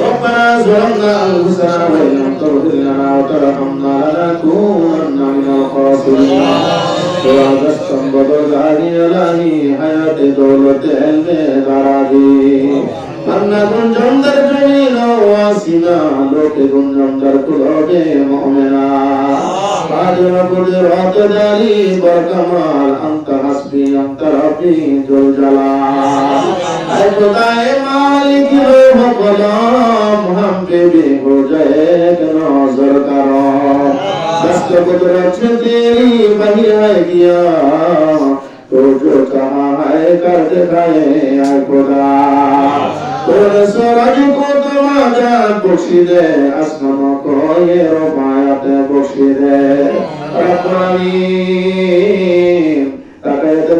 ربنا ظلمنا أنفسنا وإن لم تغفر لنا وترحمنا لنكونن من الخاسرين وعدتم بدر علي لاني حياة دولة علم برادي أن جندر جميلا واسنا لوك جندر قلوب مؤمنا قادر قدرات داري بركمال أنت نفسي اقترب ذو الجلال اے خدائے مالک روح غلام ہم پہ بھی ہو جائے ایک نظر کرو دست قدرت تیری بہی ہے گیا تو جو کہا ہے کر دکھائے اے خدا তোর সরজ কো তোমার জান বখশি দে আসমান কো এ রবায়াতে বখশি দে রব্বানি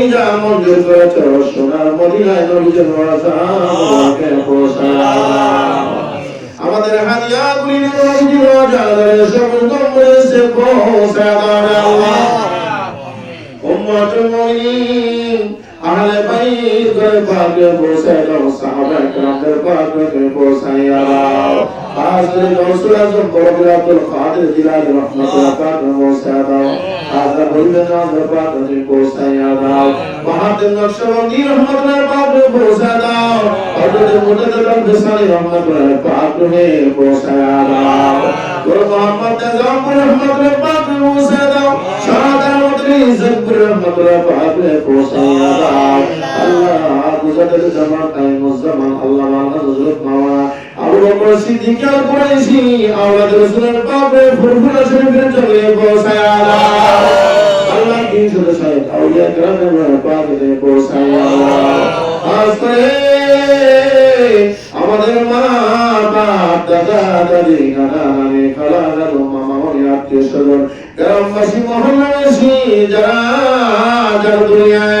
গুলি যা মঞ্জুর করেছ সোনার আমাদের হাদিয়া গুলি নবী রাজাদের সকল কবরে পৌঁছা আল্লাহ উম্মাতুল মুমিনিন আহলে বাইত ঘরে পাকে দাও সাহাবা حضرت رسول اعظم قربنا عبد القادر جیلانی رحمت اللہ پاک نو سیادا حضرت بھولنا حضرت پاک نے کو سیادا مہاتم نقشبندی رحمت اللہ پاک کو سیادا حضرت مددکم بسانی رحمت اللہ پاک نے کو سیادا گرو محمد نظام رحمت اللہ پاک کو سیادا شہادت مدنی عزت رحمت اللہ پاک نے کو سیادا اللہ گزر زمان قائم الزمان اللہ وانا حضرت مولانا ابو بکر صدیق বিকাল কুরাইশি আওলাদ রাসূলের কবরে ফুরফুরা শরীফে চলে আমাদের মা, বাপ, দাদা, দাদি, নানা, নানি খালা দাদু মামা মামি আত্মীয় স্বজন মহল্লাবাসী, যারা যারা দুনিয়ায়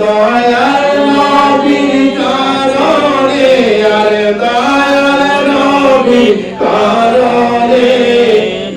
দয়ার নবীর কারণে আরে দয়ার নবীর কারণে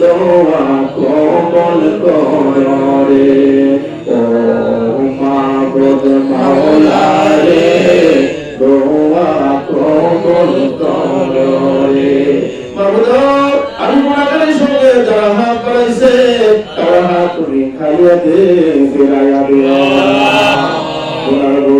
দোয়া কবুল করো ও মাবুদ মাওলা দোয়া তুমি খাইয়া দে, ফিরাইয়া দিও।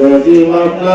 যদি মগ্ন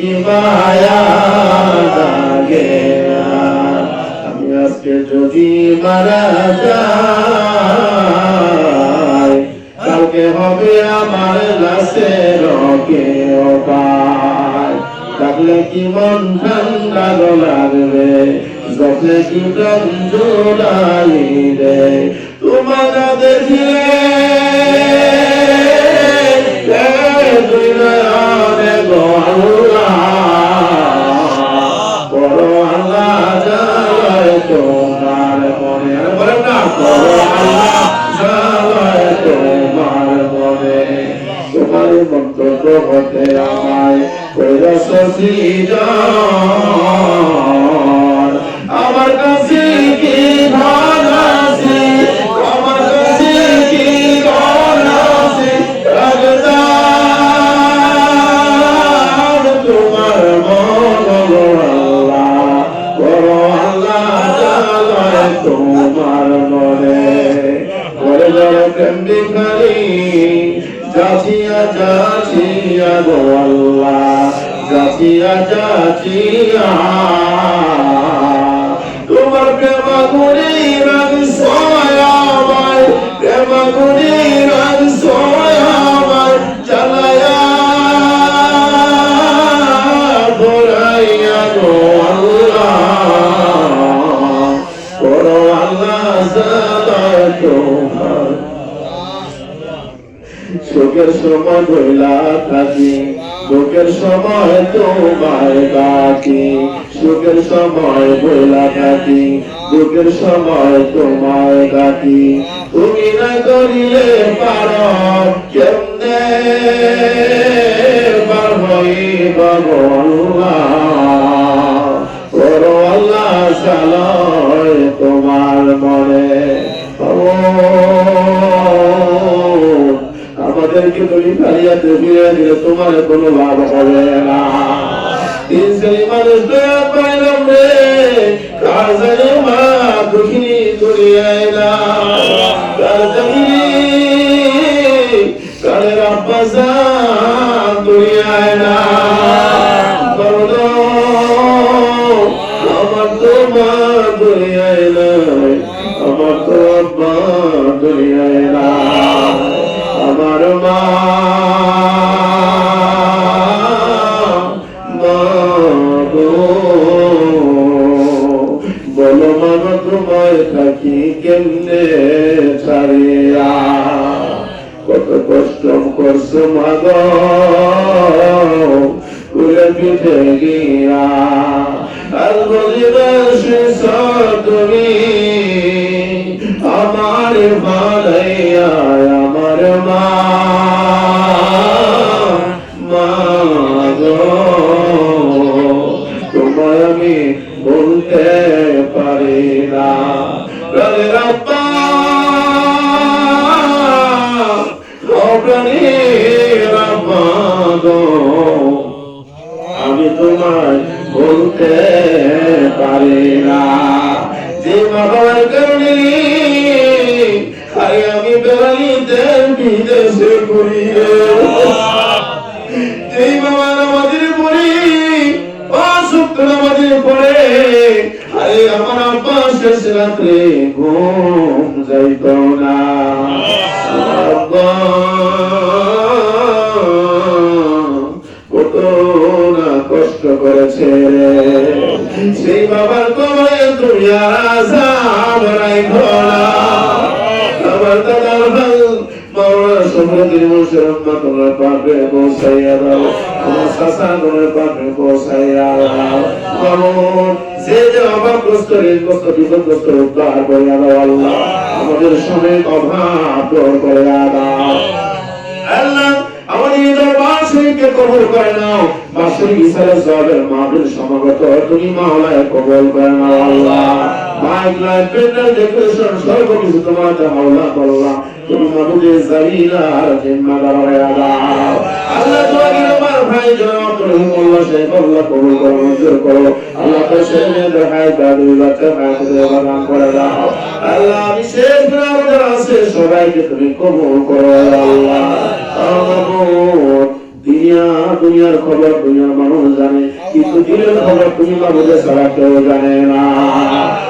কি মায়া লাগে যদি মারা যাই কালকে হবে আমার লাশে রকে অপায় থাকলে কি মন ঠান্ডা লাগবে যখন কি প্রাণ জোড়ালি রে বেলা কাটি দুঃখের সময় তোমায় কাটি তুমি না করিলে পার কেমনে? পার তোমার মনে আমাদেরকে তুমি দিলে তোমার কোনো লাভ হবে না। পাইলে হাজার মা দুঃখিনী দুনিয়ায় মাগো কুলকি দেগিরা আল বলিবাসে তুমি। সে করি রে এই বাবা নামাজের পরে অসুক্ত নামাজের পরে আরে আমার আব্বা শেষ রাত্রে ঘুম যাইত না কত না কষ্ট করেছে। সেই বাবার কবরে তুমি আসাম মাওলানা সম্রাটের মুশরফ তোমার পাপে পৌঁছাইয়া দাও আমার শাসা তোমার পাপে পৌঁছাইয়া দাও মামুন যে যে অভাব কষ্ট ঋণ কষ্ট বিপদ কষ্ট উদ্ধার করিয়া দাও আল্লাহ। আমাদের সমেত অভাব দূর করিয়া দাও আল্লাহ আমাদের দরবার শরীফকে কবুল করে নাও। বাসরি ইসারে সাহেবের মাহফিল সমাগত তুমি মাওলায় কবুল করে নাও Allah. Mike light printer decoration, সর্বকিছু তোমার মাওলা করলাম তুমি জামিলা আর জিম্মাদার হয়ে দাও আল্লাহ তোমাকে আমার ভাই আল্লাহ আল্লাহ আল্লাহ সবাইকে তুমি আল্লাহ আল্লাহ দুনিয়ার খবর দুনিয়ার মানুষ জানে কিন্তু দিনের খবর তুমি বাবুদের ছাড়া কেউ জানে না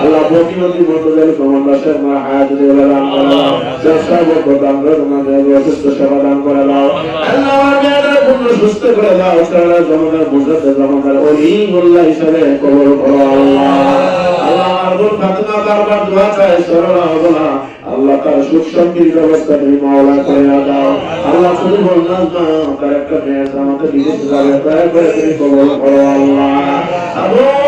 আল্লাহ প্রতিমন্ত্রী মন্ত্রী কমান্ডার মা হায়াত দিয়ে দান করে দাও। ব্যবসা বক্র দান করে তোমাদের অসুস্থ সেবা দান করে দাও। আল্লাহ আমার সুস্থ করে দাও। তারা জমাদার বুঝাতে জমাদার অলি মোল্লা হিসাবে কবর করো আল্লাহ। আল্লাহ আমার ফাতেমা বারবার দোয়া চায় তার সুখ শান্তির ব্যবস্থা তুমি মাওলা করে দাও। আল্লাহ শুধু বললাম না তার একটা মেয়ের আমাকে বিদেশ যাবে দয়া করে তুমি কবর করো আল্লাহ।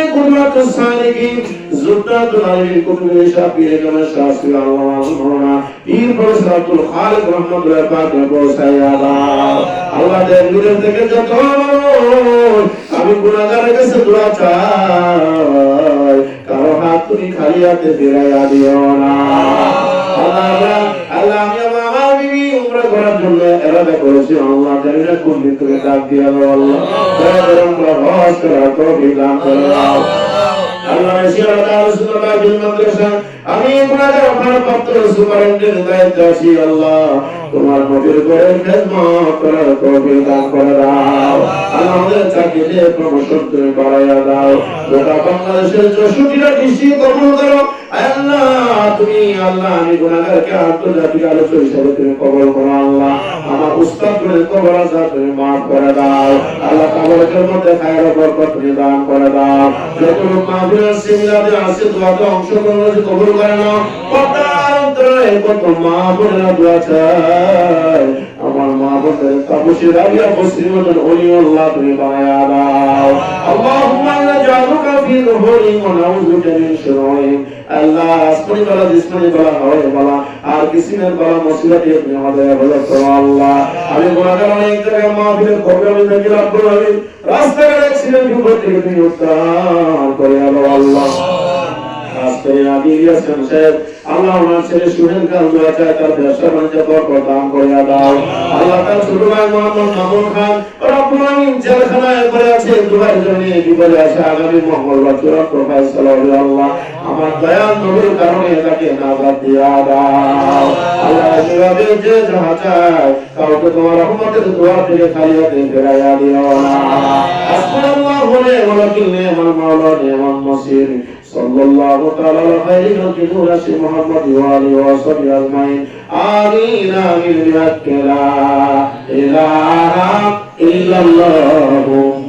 কুদরত সালিকিন জুদ্দাতুল আলিমিন কুতুবে শাফিয়ে কামা শাফি আল্লাহ আল্লাহ পীর বরসাতুল খালিক রহমাতুল্লাহ পাক পৌঁছায়া দাও আল্লাহ দেবীর থেকে যত আমি গুনাহগারের কাছে দোয়া চাই। কারও হাত তুমি খালি হাতে ফেরাইয়া দিও না। আল্লাহ আল্লাহ, উমরা করার জন্য এরাদা করেছি, আল্লাহ জানি না কোন দিন থেকে ডাক দিয়া আল্লাহ। দয়া করে আমরা হজ করার তৌফিক করে দাও। আমি গুনাহগার আপনার পত্র সুপারিনটেন্ডেন্ট দায়িত্ব আছি আল্লাহ। তোমার নবীর করে খেদমত করার দান করে দাও। আমাদের চাকরিতে প্রমোশন তুমি বাড়াইয়া দাও। গোটা বাংলাদেশের চৌষট্টিটা ডিস্ট্রিক্ট কবুল করো। আল্লাহ, তুমি আল্লাহ অংশগ্রহণ অন্তরে কত মা বোনেরা দোয়া চায় আমার মা বোনের তাপসী রাবিয়া বসির মতন অলি, আল্লাহ তুমি বানায়া দাও। আল্লাহুম্মা নাজআলুকা ফি যুহুরিহিম ওয়া নাউযু বিকা শুরুরিহিম আল্লাহ আসমানি বালা জিসমানি বালা হাওয়াই বালা, আর কিসিমের বালা মুসিবত তুমি আমাদের হেফাজত আল্লাহ। আমি গুনাহগার অনেক জায়গায় মাহফিলের খবর আমি থাকি রব্বুল আলামিন রাস্তাঘাটে অ্যাক্সিডেন্ট বিপদ থেকে তুমি উদ্ধার করে আলো, আল্লাহ। আজকের আদি ইলিয়াস সাহেব। আল্লাহ ওনার ছেলে সুহেলকে আল্লাহ চায় তার ব্যবসা বাণিজ্য বরকত দান করিয়া দাও আল্লাহ তার ছোট ভাই মোহাম্মদ মামুন খান রব্বুল আমিন জেলখানায় আছে দুবাই জনে বিপদে আছে আগামী মঙ্গলবার চূড়ান্ত প্রকাশ সালাউল আল্লাহ আমার দয়াল নবীর কারণে তাকে নাজাত দিয়া দাও আল্লাহ যেভাবে যে যাহা চায় কাউকে তোমার রহমতের দোয়ার থেকে খালি হাতে ফেরাইয়া দিও না আসসালামু আলাইকুম ওয়া রাহমাতুল্লাহি ওয়া বারাকাতুহু সাল্লাল্লাহু তাআলা আলা খাইরিল কিনুরাসি মুহাম্মদ محمد وآله وصحبه أجمعين آمين آمين بحق لا إله إلا الله